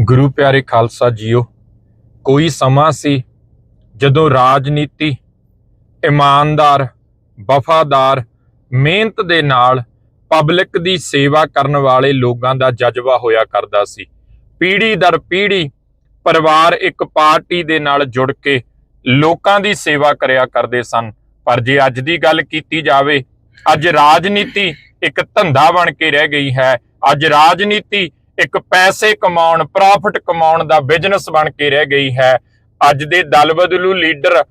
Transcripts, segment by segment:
ਗੁਰੂ ਪਿਆਰੇ ਖਾਲਸਾ ਜੀਓ, ਕੋਈ ਸਮਾਂ ਸੀ ਜਦੋਂ ਰਾਜਨੀਤੀ, ਇਮਾਨਦਾਰ, ਵਫਾਦਾਰ, ਮਿਹਨਤ ਦੇ ਨਾਲ ਪਬਲਿਕ ਦੀ ਸੇਵਾ ਕਰਨ ਵਾਲੇ ਲੋਕਾਂ ਦਾ ਜਜ਼ਬਾ ਹੋਇਆ ਕਰਦਾ ਸੀ। ਪੀੜੀ ਦਰ ਪੀੜ੍ਹੀ ਪਰਿਵਾਰ ਇੱਕ ਪਾਰਟੀ ਦੇ ਨਾਲ ਜੁੜ ਕੇ ਲੋਕਾਂ ਦੀ ਸੇਵਾ ਕਰਿਆ ਕਰਦੇ ਸਨ। ਪਰ ਜੇ ਅੱਜ ਦੀ ਗੱਲ ਕੀਤੀ ਜਾਵੇ, ਅੱਜ ਰਾਜਨੀਤੀ ਇੱਕ ਧੰਦਾ ਬਣ ਕੇ ਰਹਿ ਗਈ ਹੈ। ਅੱਜ ਰਾਜਨੀਤੀ ਇੱਕ ਪੈਸੇ ਕਮਾਉਣ ਪ੍ਰੋਫਿਟ ਕਮਾਉਣ ਦਾ ਬਿਜ਼ਨਸ ਬਣ ਕੇ ਰਹਿ ਗਈ ਹੈ। ਅੱਜ ਦੇ ਦਲ ਬਦਲੂ ਲੀਡਰ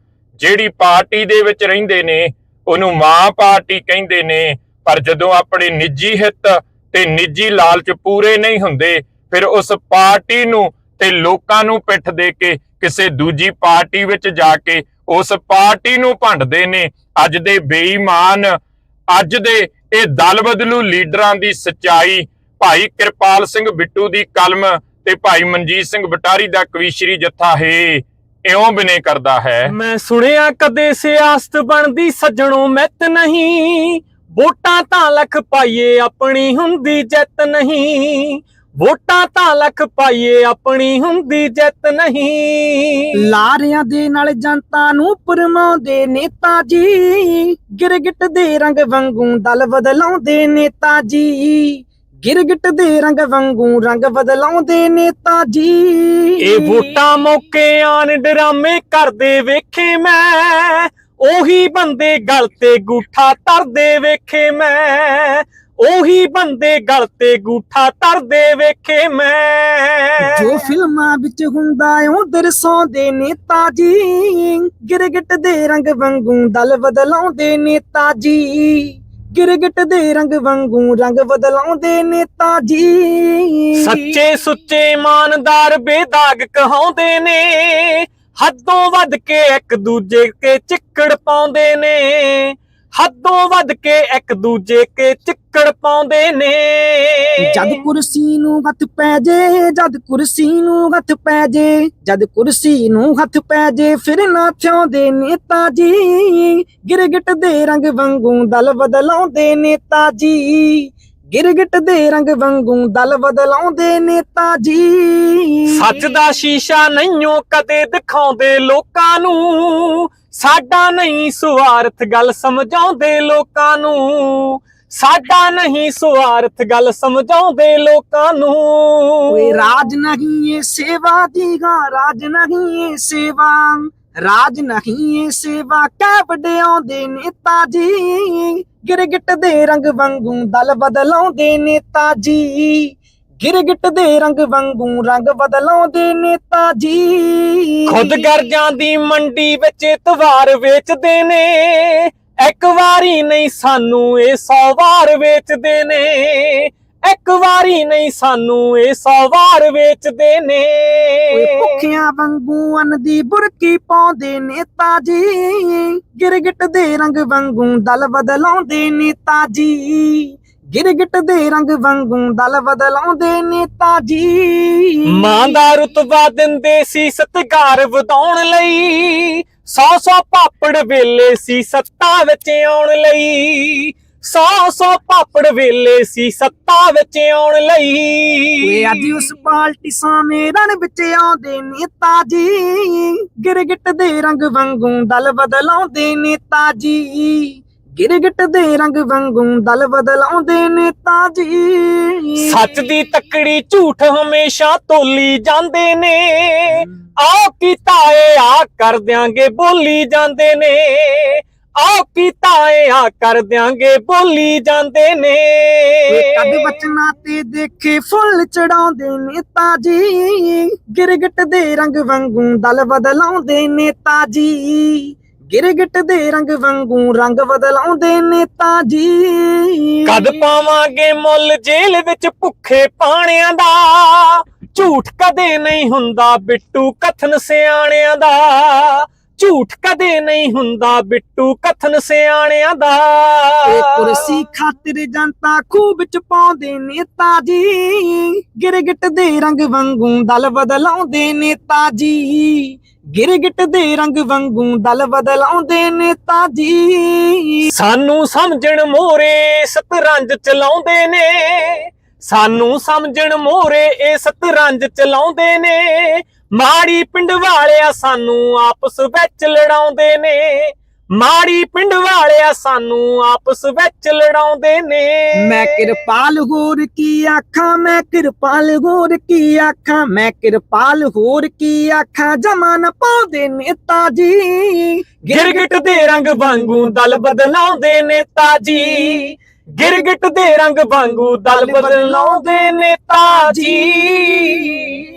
ਜਿਹੜੀ ਪਾਰਟੀ ਦੇ ਵਿੱਚ ਰਹਿੰਦੇ ਨੇ, ਉਹਨੂੰ ਮਾਂ ਪਾਰਟੀ ਕਹਿੰਦੇ ਨੇ। ਪਰ ਜਦੋਂ ਆਪਣੇ ਨਿੱਜੀ ਹਿੱਤ ਤੇ ਨਿੱਜੀ ਲਾਲਚ ਪੂਰੇ ਨਹੀਂ ਹੁੰਦੇ, ਫਿਰ ਉਸ ਪਾਰਟੀ ਨੂੰ ਤੇ ਲੋਕਾਂ ਨੂੰ ਪਿੱਠ ਦੇ ਕੇ ਕਿਸੇ ਦੂਜੀ ਪਾਰਟੀ ਵਿੱਚ ਜਾ ਕੇ ਉਸ ਪਾਰਟੀ ਨੂੰ ਭੰਡਦੇ ਨੇ। ਅੱਜ ਦੇ ਬੇਈਮਾਨ, ਅੱਜ ਦੇ ਇਹ ਦਲ ਬਦਲੂ ਲੀਡਰਾਂ ਦੀ ਸਚਾਈ ਭਾਈ ਕਿਰਪਾਲ ਸਿੰਘ ਬਿੱਟੂ ਦੀ ਕਲਮ ਤੇ ਭਾਈ ਮਨਜੀਤ ਸਿੰਘ ਬਟਾਰੀ ਦਾ ਕਵੀਸ਼ਰੀ ਜੱਥਾ ਹੈ ਇਉਂ ਬਿਨੇ ਕਰਦਾ ਹੈ। ਮੈਂ ਸੁਣਿਆ ਕਦੇ ਸਿਆਸਤ ਬਣਦੀ ਸੱਜਣੋਂ ਮੈਤ ਨਹੀਂ। ਵੋਟਾਂ ਤਾਂ ਲੱਖ ਪਾਈਏ ਆਪਣੀ ਹੁੰਦੀ ਜਿੱਤ ਨਹੀਂ। ਵੋਟਾਂ ਤਾਂ ਲੱਖ ਪਾਈਏ ਆਪਣੀ ਹੁੰਦੀ ਜਿੱਤ ਨਹੀਂ। ਲਾਰਿਆਂ ਦੇ ਨਾਲ ਜਨਤਾ ਨੂੰ ਪਰਮਾਉਂਦੇ ਨੇਤਾ ਜੀ। ਗਿਰਗਿਟ ਦੇ ਰੰਗ ਵਾਂਗੂ ਦਲ ਬਦਲਾਉਂਦੇ ਨੇਤਾ ਜੀ। ਗਿਰਗਿਟ ਦੇ ਰੰਗ ਵਾਂਗੂ ਰੰਗ ਬਦਲਾਉਂਦੇ ਨੇਤਾ ਜੀ ਇਹ ਵੋਟਾਂ ਮੌਕੇ ਆਨ ਡਰਾਮੇ ਕਰਦੇ ਵੇਖੇ ਮੈਂ। ਉਹੀ ਬੰਦੇ ਗਲ ਤੇ ਗੂਠਾ ਧਰਦੇ ਵੇਖੇ ਮੈਂ। ਉਹੀ ਬੰਦੇ ਗਲ ਤੇ ਗੂਠਾ ਧਰਦੇ ਵੇਖੇ ਮੈਂ। ਜੋ ਫਿਲਮਾਂ ਵਿੱਚ ਹੁੰਦਾ ਓ ਦਰਸਾਉਂਦੇ ਨੇਤਾ ਜੀ ਗਿਰਗਿਟ ਦੇ ਰੰਗ ਵਾਂਗੂ ਦਲ ਬਦਲਾਉਂਦੇ ਨੇਤਾ ਜੀ ਗਿਰਗਿਟ ਦੇ ਰੰਗ ਵਾਂਗੂ ਰੰਗ ਬਦਲਾਉਂਦੇ ਨੇ ਤਾਂ ਜੀ ਸੱਚੇ ਸੁੱਚੇ ਇਮਾਨਦਾਰ ਬੇਦਾਗ ਕਹਾਉਂਦੇ ਨੇ। ਹੱਦੋਂ ਵੱਧ ਕੇ ਇੱਕ ਦੂਜੇ ਤੇ ਚਿੱਕੜ ਪਾਉਂਦੇ ਨੇ। ਹੱਦੋਂ ਵੱਧ ਕੇ ਇੱਕ ਦੂਜੇ ਕੇ ਚਿੱਕੜ ਪਾਉਂਦੇ ਨੇ। ਜਦ ਕੁਰਸੀ ਨੂੰ ਹੱਥ ਪੈ ਜੇ ਜਦ ਕੁਰਸੀ ਨੂੰ ਹੱਥ ਪੈ ਜੇ ਜਦ ਕੁਰਸੀ ਨੂੰ ਹੱਥ ਪੈ ਜੇ ਫਿਰ ਨਾ ਥਿਆਉਂਦੇ ਨੇਤਾ ਜੀ। ਗਿਰਗਿਟ ਦੇ ਰੰਗ ਵਾਂਗੂ ਦਲ ਬਦਲਾਉਂਦੇ ਨੇਤਾ ਜੀ। ਗਿਰਗਿਟ ਦੇ ਰੰਗ ਵਾਂਗੂ ਦਲ ਬਦਲਾਉਂਦੇ ਨੇਤਾ ਜੀ। ਸੱਚ ਦਾ ਸ਼ੀਸ਼ਾ ਨਹੀਂਓ ਕਦੇ ਦਿਖਾਉਂਦੇ ਲੋਕਾਂ ਨੂੰ। ਸਾਡਾ ਨਹੀਂ ਸਵਾਰਥ ਗੱਲ ਸਮਝਾਉਂਦੇ ਲੋਕਾਂ ਨੂੰ। ਸਾਡਾ ਨਹੀਂ ਸਵਾਰਥ ਗੱਲ ਸਮਝਾਉਂਦੇ ਲੋਕਾਂ ਨੂੰ। ਓਏ ਰਾਜ ਨਹੀਂ ਏ ਸੇਵਾ ਦੀ ਰਾਜ ਨਹੀਂ ਏ ਸੇਵਾ। ਰਾਜ ਨਹੀਂ ਏ ਸੇਵਾ, ਕਹਿ ਵਡਿਆਉਂਦੇ ਨੇਤਾ ਜੀ। ਗਿਰਗਿਟ ਦੇ ਰੰਗ ਵਾਂਗੂ ਦਲ ਬਦਲਾਉਂਦੇ ਨੇਤਾ ਜੀ। ਗਿਰਗਿਟ ਦੇ ਰੰਗ ਵਾਂਗੂ ਰੰਗ ਬਦਲਾਉਂਦੇ ਨੇਤਾ ਜੀ ਖੁਦ ਗਰਜਾਂ ਦੀ ਮੰਡੀ ਵਿੱਚ ਇਤਵਾਰ ਵੇਚਦੇ ਨੇ। ਇੱਕ ਵਾਰੀ ਨਹੀਂ ਸਾਨੂੰ ਇਹ 100 ਵਾਰ ਵੇਚਦੇ ਨੇ। ਇੱਕ ਵਾਰੀ ਨਹੀਂ ਸਾਨੂੰ ਇਹ 100 ਵਾਰ ਵੇਚਦੇ ਨੇ। ਓਏ ਭੁੱਖਿਆਂ ਵਾਂਗੂ ਅੰਨ ਦੀ ਬੁਰਕੀ ਪਾਉਂਦੇ ਨੇਤਾ ਜੀ ਗਿਰਗਿਟ ਦੇ ਰੰਗ ਵਾਂਗੂ ਦਲ ਬਦਲਾਉਂਦੇ ਨੇਤਾ ਜੀ ਗਿਰਗਿਟ ਦੇ ਰੰਗ ਵਾਂਗੂ ਦਲ ਬਦਲਾਉਂਦੇ ਨੇਤਾ ਜੀ ਮਾਂ ਦਾ ਰੁਤਬਾ ਦਿੰਦੇ ਸੀ ਸਤਿਕਾਰ ਵਧਾਉਣ ਲਈ। ਸੌ ਸੌ ਪਾਪੜ ਵੇਲੇ ਸੀ ਸੱਤਾ ਵਿੱਚ ਆਉਣ ਲਈ। ਸੌ ਸੌ ਪਾਪੜ ਵੇਲੇ ਸੀ ਸੱਤਾ ਵਿੱਚ ਆਉਣ ਲਈ। ਓਏ ਅੱਜ ਉਸ ਪਾਲਟੀ ਸਾਹਮਣੇ ਰਨ ਵਿੱਚ ਆਉਂਦੇ ਨੇਤਾ ਜੀ ਗਿਰਗਿਟ ਦੇ ਰੰਗ ਵਾਂਗੂ ਦਲ ਬਦਲਾਉਂਦੇ ਨੇਤਾ ਜੀ ਗਿਰਗਿਟ ਦੇ ਰੰਗ ਵਾਂਗੂ ਦਲ ਬਦਲਾਉਂਦੇ ਨੇਤਾ ਜੀ ਸੱਚ ਦੀ ਤਕੜੀ ਝੂਠ ਹਮੇਸ਼ਾ ਤੋਲੀ ਜਾਂਦੇ ਨੇ। ਆਓ ਕੀਤਾ ਏ ਆ ਕਰ ਦਿਆਂਗੇ ਬੋਲੀ ਜਾਂਦੇ ਨੇ। ਆਓ ਕੀਤਾ ਏ ਆ ਕਰ ਦਿਆਂਗੇ ਬੋਲੀ ਜਾਂਦੇ ਨੇ। ਕੱਦ ਬਚਨਾ ਤੇ ਦੇਖੇ ਫੁੱਲ ਚੜਾਉਂਦੇ ਨੇਤਾ ਜੀ ਗਿਰਗਿਟ ਦੇ ਰੰਗ ਵਾਂਗੂ ਦਲ ਬਦਲਾਉਂਦੇ ਨੇਤਾ ਜੀ ਗਿਰਗਿਟ ਦੇ ਰੰਗ ਵਾਂਗੂ ਰੰਗ ਬਦਲਾਉਂਦੇ ਨੇਤਾ ਜੀ ਕਦ ਪਾਵਾਂਗੇ ਮੁੱਲ ਜੇਲ੍ਹ ਵਿੱਚ ਭੁੱਖੇ ਪਾਣਿਆਂ ਦਾ? ਝੂਠ ਕਦੇ ਨਹੀਂ ਹੁੰਦਾ ਬਿੱਟੂ ਕਥਨ ਸਿਆਣਿਆਂ ਦਾ। ਝੂਠ ਕਦੇ ਨਹੀਂ ਹੁੰਦਾ ਬਿੱਟੂ ਕਥਨ ਸਿਆਣਿਆਂ ਦਾ। ਏ ਕੁਰਸੀ ਖਾਤਰ ਜਨਤਾ ਖੂਬ ਚ ਪਾਉਂਦੇ ਨੇਤਾ ਜੀ ਗਿਰਗਿਟ ਦੇ ਰੰਗ ਵਾਂਗੂ ਦਲ ਬਦਲਾਉਂਦੇ ਨੇਤਾ ਜੀ ਗਿਰਗਿਟ ਦੇ ਰੰਗ ਵਾਂਗੂ ਦਲ ਬਦਲਾਉਂਦੇ ਨੇਤਾ ਜੀ ਸਾਨੂੰ ਸਮਝਣ ਮੋਰੇ ਸਤਰੰਜ ਚਲਾਉਂਦੇ ਨੇ। ਸਾਨੂੰ ਸਮਝਣ ਮੋਰੇ ਇਹ ਸਤਰੰਜ ਚਲਾਉਂਦੇ ਨੇ। ਮਾੜੀ ਪਿੰਡ ਵਾਲਿਆ ਸਾਨੂੰ ਆਪਸ ਵਿੱਚ ਲੜਾਉਂਦੇ ਨੇ। ਮਾੜੀ ਪਿੰਡ ਵਾਲਿਆ ਸਾਨੂੰ ਆਪਸ ਵਿੱਚ ਲੜਾਉਂਦੇ ਨੇ। ਮੈਂ ਕਿਰਪਾਲ ਹੋਰ ਕੀ ਆਖਾਂ ਮੈਂ ਕਿਰਪਾਲ ਹੋਰ ਕੀ ਆਖਾਂ ਮੈਂ ਕਿਰਪਾਲ ਹੋਰ ਕੀ ਆਖਾਂ ਜਮਾ ਨਾ ਪਾਉਂਦੇ ਨੇਤਾ ਜੀ ਗਿਰਗਿਟ ਦੇ ਰੰਗ ਵਾਂਗੂ ਦਲ ਬਦਲਾਉਂਦੇ ਨੇਤਾ ਜੀ ਗਿਰਗਿਟ ਦੇ ਰੰਗ ਵਾਂਗੂ ਦਲ ਬਦਲਾਉਂਦੇ ਨੇਤਾ ਜੀ